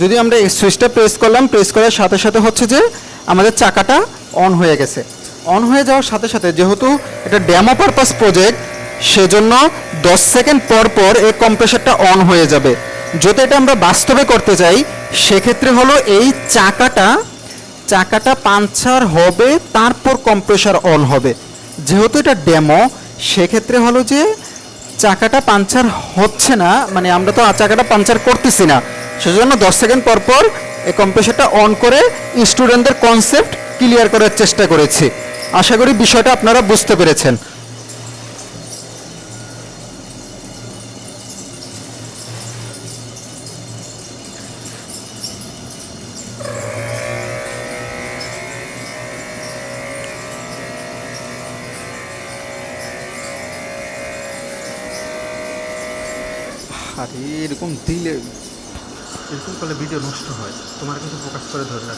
যদি আমরা এই সুইচটা প্রেস করলাম প্রেস করার সাথে সাথে হচ্ছে যে আমাদের চাকাটা অন হয়ে গেছে। অন হয়ে যাওয়ার সাথে সাথে যেহেতু এটা ড্যামো পারপাস প্রজেক্ট সেজন্য দশ সেকেন্ড পর পর এই কম্প্রেসারটা অন হয়ে যাবে। যদি এটা আমরা বাস্তবে করতে চাই, সেক্ষেত্রে হলো এই চাকাটা চাকাটা পাঞ্চার হবে, তারপর কম্প্রেসার অন হবে। যেহেতু এটা ডেমো সেক্ষেত্রে হলো যে চাকাটা পাঞ্চার হচ্ছে না মানে আমরা তো চাকাটা পাঞ্চার করতেছি না। সেজন্য দশ সেকেন্ড পর পর এই কম্প্রেসারটা অন করে স্টুডেন্টদের কনসেপ্ট ক্লিয়ার করার চেষ্টা করেছি। আশা করি বিষয়টা আপনারা বুঝতে পেরেছেন। আরে, এরকম দিলে এরকম করলে ভিডিও নষ্ট হয়। তোমার কিন্তু প্রকাশ করে ধরে